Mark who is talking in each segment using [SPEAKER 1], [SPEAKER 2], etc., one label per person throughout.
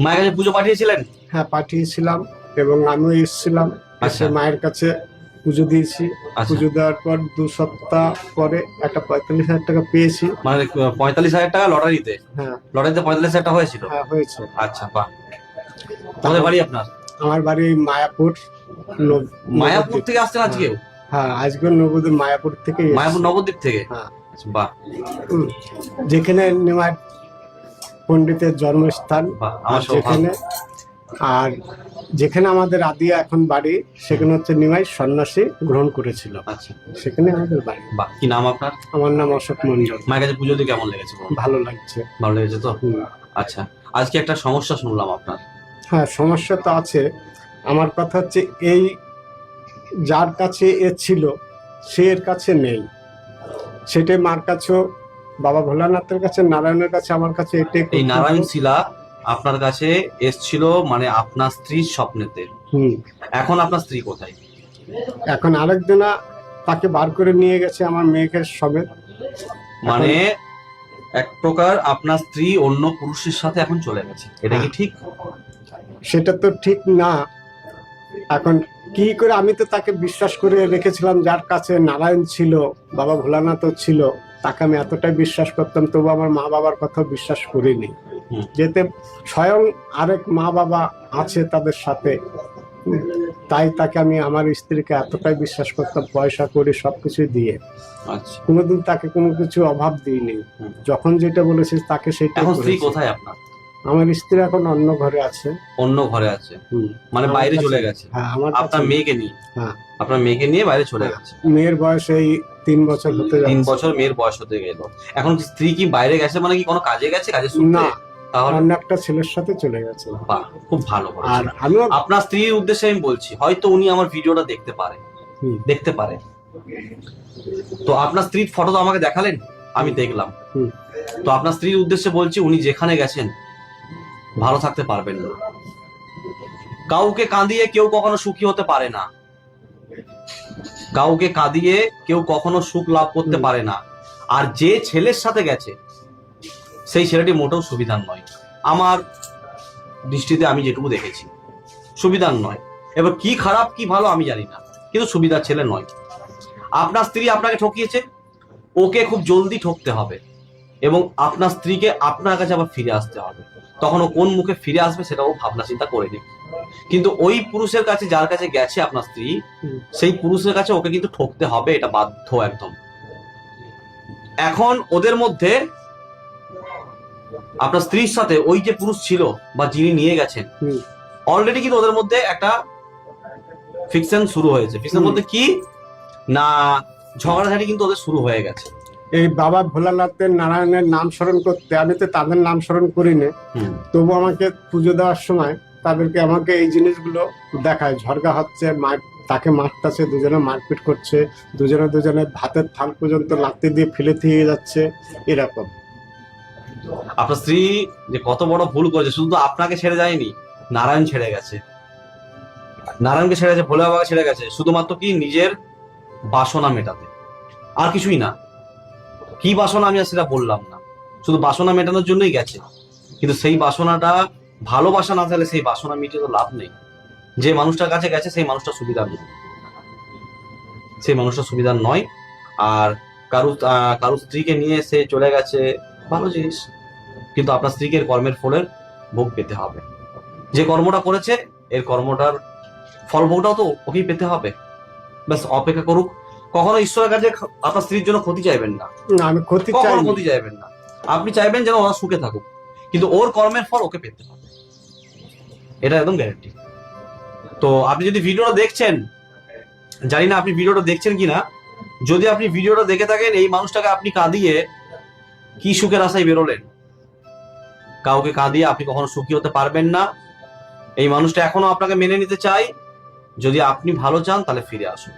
[SPEAKER 1] মায়ের কাছে পুজো পাঠিয়েছিলেন?
[SPEAKER 2] হ্যাঁ পাঠিয়েছিলাম এবং আমিও এসেছিলাম। এসে
[SPEAKER 1] আচ্ছা।
[SPEAKER 2] মায়ের কাছে পুজো দিয়েছি।
[SPEAKER 1] আচ্ছা।
[SPEAKER 2] পুজো দেওয়ার পর দু সপ্তাহ পরে একটা পঁয়তাল্লিশ হাজার টাকা পেয়েছি।
[SPEAKER 1] মানে পঁয়তাল্লিশ হাজার টাকা লটারিতে?
[SPEAKER 2] হ্যাঁ।
[SPEAKER 1] লটারিতে পঁয়তাল্লিশ হাজার টাকা হয়েছিল?
[SPEAKER 2] হ্যাঁ হয়েছে।
[SPEAKER 1] আচ্ছা বাহ। কোথায় বাড়ি আপনার?
[SPEAKER 2] আমার বাড়ি মায়াপুর
[SPEAKER 1] মায়াপুর থেকে আসছেন আজকে
[SPEAKER 2] হ্যাঁ। আজকে নবদ্বীপ মায়াপুর থেকে
[SPEAKER 1] মায়াপুর নবদ্বীপ থেকে?
[SPEAKER 2] হ্যাঁ।
[SPEAKER 1] বাহ।
[SPEAKER 2] যেখানে নিমাই পণ্ডিতের জন্মস্থান যেখানে। আর যেখানে আমাদের আদিয়া এখন বাড়ি সেখানে হচ্ছে নিমাই সন্ন্যাসী গ্রহণ করেছিল।
[SPEAKER 1] আচ্ছা।
[SPEAKER 2] সেখানে আমাদের বাড়ি।
[SPEAKER 1] কি নাম আপনার?
[SPEAKER 2] আমার নাম অশোক মন্ডল
[SPEAKER 1] মায়ের কাছে পুজো কেমন লেগেছে
[SPEAKER 2] ভালো লাগছে।
[SPEAKER 1] ভালো লেগেছে তো? আচ্ছা আজকে একটা সমস্যা শুনলাম আপনার।
[SPEAKER 2] হ্যাঁ সমস্যা তো আছে। আমার কথা হচ্ছে এই যার কাছে এ ছিল সে এর কাছে নেই। সেটাই মার কাছেও বাবা ভোলানাথের কাছে নারায়ণের কাছে আমার কাছে এটাই
[SPEAKER 1] এই নারায়ণ শিলা আপনার কাছে এসছিল মানে আপনার স্ত্রীর স্বপ্নেতে।
[SPEAKER 2] হুম।
[SPEAKER 1] এখন আপনার স্ত্রী কোথায়?
[SPEAKER 2] এখন আরেকদিনা তাকে বার করে নিয়ে গেছে আমার মেয়েকে সবে।
[SPEAKER 1] মানে এক প্রকার আপনার স্ত্রী অন্য পুরুষের সাথে এখন চলে গেছে। এটা কি ঠিক?
[SPEAKER 2] সেটা তো ঠিক না। এখন কি করে আমি তো তাকে বিশ্বাস করে রেখেছিলাম যার কাছে নারায়ণ ছিল বাবা ভোলানাথও ছিল তাকে আমি এতটাই বিশ্বাস করতাম তবু আমার মা বাবার কথা বিশ্বাস করিনি। যেতে স্বয়ং আরেক মা বাবা আছে তাদের সাথে তাই তাকে আমি আমার স্ত্রীকে এতটাই বিশ্বাস করতাম পয়সা করে সবকিছু দিয়ে।
[SPEAKER 1] আচ্ছা।
[SPEAKER 2] কোনোদিন তাকে কোনো কিছু অভাব দিইনি। যখন যেটা বলেছিস তাকে সেটা
[SPEAKER 1] কোথায় আপনার?
[SPEAKER 2] আমার স্ত্রী এখন অন্য ঘরে আছে।
[SPEAKER 1] অন্য ঘরে আছে। মানে বাইরে চলে গেছে?
[SPEAKER 2] হ্যাঁ
[SPEAKER 1] আপনার মেয়েকে নিয়ে?
[SPEAKER 2] হ্যাঁ।
[SPEAKER 1] আপনার মেয়েকে নিয়ে বাইরে চলে গেছে?
[SPEAKER 2] মেয়ের বয়স এই তিন বছর হতে
[SPEAKER 1] তিন বছর মেয়ের বয়স হতে গেল। এখন স্ত্রী কি বাইরে গেছে মানে কি কোনো কাজে গেছে? কাজে
[SPEAKER 2] না
[SPEAKER 1] তাহলে
[SPEAKER 2] অন্য একটা ছেলের সাথে চলে গেছে।
[SPEAKER 1] বাহ খুব ভালো
[SPEAKER 2] আর আমিও
[SPEAKER 1] আপনার স্ত্রীর উদ্দেশ্যে আমি বলছি হয়তো উনি আমার ভিডিওটা দেখতে পারে। দেখতে পারে। তো আপনার স্ত্রীর ফটো তো আমাকে দেখালেন? আমি দেখলাম।
[SPEAKER 2] হুম।
[SPEAKER 1] তো আপনার স্ত্রীর উদ্দেশ্যে বলছি উনি যেখানে গেছেন ভালো থাকতে পারবেন না। কাউকে কাঁদিয়ে কেউ কখনো সুখী হতে পারে না। কাউকে কাঁদিয়ে কেউ কখনো সুখ লাভ করতে পারে না। আর যে ছেলের সাথে গেছে সেই ছেলেটি মোটেও সুবিধার নয়। আমার দৃষ্টিতে আমি যেটুকু দেখেছি সুবিধার নয়। এবার কি খারাপ কি ভালো আমি জানি না কিন্তু সুবিধার ছেলে নয়। আপনার স্ত্রী আপনাকে ঠকিয়েছে ওকে খুব জলদি ঠকতে হবে। এবং আপনার স্ত্রীকে আপনার কাছে আবার ফিরে আসতে হবে। তখন ও কোন মুখে ফিরে আসবে সেটাও ভাবনা চিন্তা করে নিক কিন্তু ওই পুরুষের কাছে যার কাছে গেছে আপনার স্ত্রী সেই পুরুষের কাছে ওকে কিন্তু ঠকতে হবে এটা বাধ্য একদম। এখন ওদের মধ্যে আপনার স্ত্রীর সাথে ওই যে পুরুষ ছিল বা যিনি নিয়ে গেছেন অলরেডি কিন্তু ওদের মধ্যে একটা ফিকশন শুরু হয়েছে। ফিকশন। বলতে কি? না ঝগড়াঝাটি কিন্তু ওদের শুরু হয়ে গেছে।
[SPEAKER 2] এই বাবা ভোলানাথের নারায়ণের নাম স্মরণ করতে আমি তো তাদের নাম স্মরণ করিনি। তবু আমাকে পুজো দেওয়ার সময় তাদেরকে আমাকে এই জিনিসগুলো দেখায়। ঝরগা হচ্ছে মার তাকে মারতেছে দুজনে মারপিট করছে দুজনে দুজনে ভাতের থাল পর্যন্ত লাত্তি দিয়ে ফেলে দিয়ে যাচ্ছে এরকম।
[SPEAKER 1] আপনার স্ত্রী যে কত বড় ভুল করেছে শুধু আপনাকে ছেড়ে যায়নি নারায়ণ ছেড়ে গেছে। নারায়ণকে ছেড়ে গেছে ভোলে বাবাকে ছেড়ে গেছে শুধুমাত্র কি নিজের বাসনা মেটাতে। আর কিছুই না। কি বাসনা আমি আর সেটা বললাম না। শুধু বাসনা মেটানোর জন্যই গেছে। কিন্তু সেই বাসনাটা ভালোবাসা না থাকলে সেই বাসনা মিটিয়ে তো লাভ নেই। যে মানুষটার কাছে গেছে, সেই মানুষটা সুবিধার নয় সেই মানুষটা সুবিধার নয়। আর কারু কারু স্ত্রীকে নিয়ে সে চলে গেছে, ভালো জিনিস। কিন্তু আপনার স্ত্রীকে কর্মের ফলের ভোগ পেতে হবে। যে কর্মটা করেছে, এর কর্মটার ফল ভোগটাও তো ওকেই পেতে হবে। ব্যাস, অপেক্ষা করুক। কখনো ঈশ্বরের কাছে আপনার স্ত্রীর জন্য ক্ষতি চাইবেন না।
[SPEAKER 2] না আমি ক্ষতি চাই
[SPEAKER 1] কখনো ক্ষতি চাইবেন না। আপনি চাইবেন যেন ওরা সুখে থাকুক। কিন্তু ওর কর্মের ফল ওকে পেতে হবে। এটা একদম গ্যারেন্টি তো আপনি যদি ভিডিওটা দেখছেন জানি না আপনি ভিডিওটা দেখছেন কিনা যদি আপনি ভিডিওটা দেখে থাকেন এই মানুষটাকে আপনি কাঁদিয়ে কি সুখের আশায় বেরোলেন? কাউকে কাঁদিয়ে আপনি কখনো সুখী হতে পারবেন না। এই মানুষটা এখনও আপনাকে মেনে নিতে চাই যদি আপনি ভালো চান তাহলে ফিরে আসুন।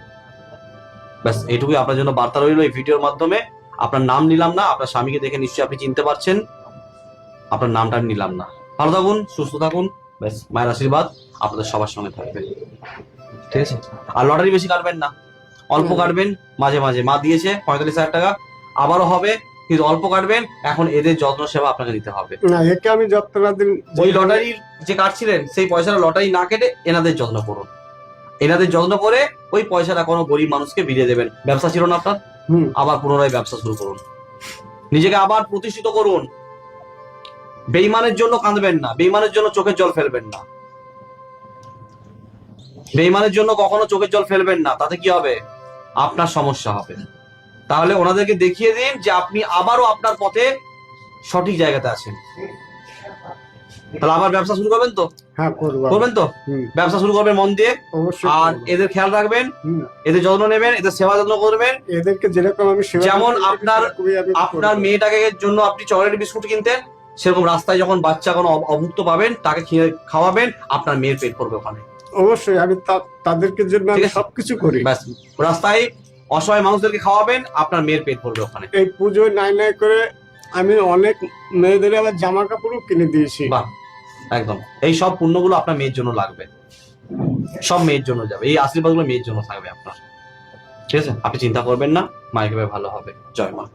[SPEAKER 1] ব্যাস এইটুকুই আপনার জন্য বার্তা রইল এই ভিডিওর মাধ্যমে। আপনার নাম নিলাম না আপনার স্বামীকে দেখে নিশ্চয়ই আপনি চিনতে পারছেন। আপনার নামটা আমি নিলাম না। ভালো থাকুন সুস্থ থাকুন ব্যাস মায়ের আশীর্বাদ আপনাদের সবার সঙ্গে থাকবে। ঠিক আছে? আর লটারি বেশি কাটবেন না অল্প কাটবেন মাঝে মাঝে। মা দিয়েছে পঁয়তাল্লিশ হাজার টাকা আবারও হবে কিন্তু অল্প কাটবেন এখন এদের যত্ন সেবা আপনাকে নিতে হবে।
[SPEAKER 2] না একে আমি যত্ন
[SPEAKER 1] ওই লটারির যে কাটছিলেন সেই পয়সাটা লটারি না কেটে এনাদের যত্ন করুন। এনাদের যত্ন করে ওই পয়সাটা কোনো গরিব মানুষকে বিলিয়ে দেবেন। ব্যবসা ছিল না আপনার? আবার পুনরায় ব্যবসা শুরু করুন। নিজেকে আবার প্রতিষ্ঠিত করুন। বেইমানের জন্য কাঁদবেন না। বেইমানের জন্য চোখের জল ফেলবেন না। বেইমানের জন্য কখনো চোখের জল ফেলবেন না। তাতে কি হবে? আপনার সমস্যা হবে। তাহলে ওনাদেরকে দেখিয়ে দিন যে আপনি আবারও আপনার পথে সঠিক জায়গাতে আছেন। তাহলে আবার ব্যবসা শুরু করবেন তো?
[SPEAKER 2] হ্যাঁ করব
[SPEAKER 1] করবেন তো? ব্যবসা শুরু করবেন মন দিয়ে। আর এদের খেয়াল রাখবেন এদের যত্ন নেবেন এদের সেবা যত্ন করবেন।
[SPEAKER 2] এদেরকে যেরকম আমি
[SPEAKER 1] যেমন আপনার- আপনার। মেয়েটাকে জন্য আপনি চকলেট বিস্কুট কিনতেন সেরকম রাস্তায় যখন বাচ্চা কোনো অভুক্ত পাবেন তাকে খাওয়াবেন আপনার মেয়ের পেট পড়বে ওখানে।
[SPEAKER 2] অবশ্যই আমি তাদেরকে জন্য সবকিছু করি।
[SPEAKER 1] ব্যাস রাস্তায় অসহায় মানুষদেরকে খাওয়াবেন আপনার মেয়ের পেট পড়বে ওখানে।
[SPEAKER 2] এই পুজোয় নাই নাই করে আমি অনেক মেয়েদের আবার জামা কাপড়ও কিনে দিয়েছি।
[SPEAKER 1] বাহ। একদম। এই সব পুণ্যগুলো আপনার মেয়ের জন্য লাগবে। সব মেয়ের জন্য যাবে। এই আশীর্বাদগুলো মেয়ের জন্য থাকবে আপনার। ঠিক আছে? আপনি চিন্তা করবেন না, মায়ের ভালো হবে। জয় মা।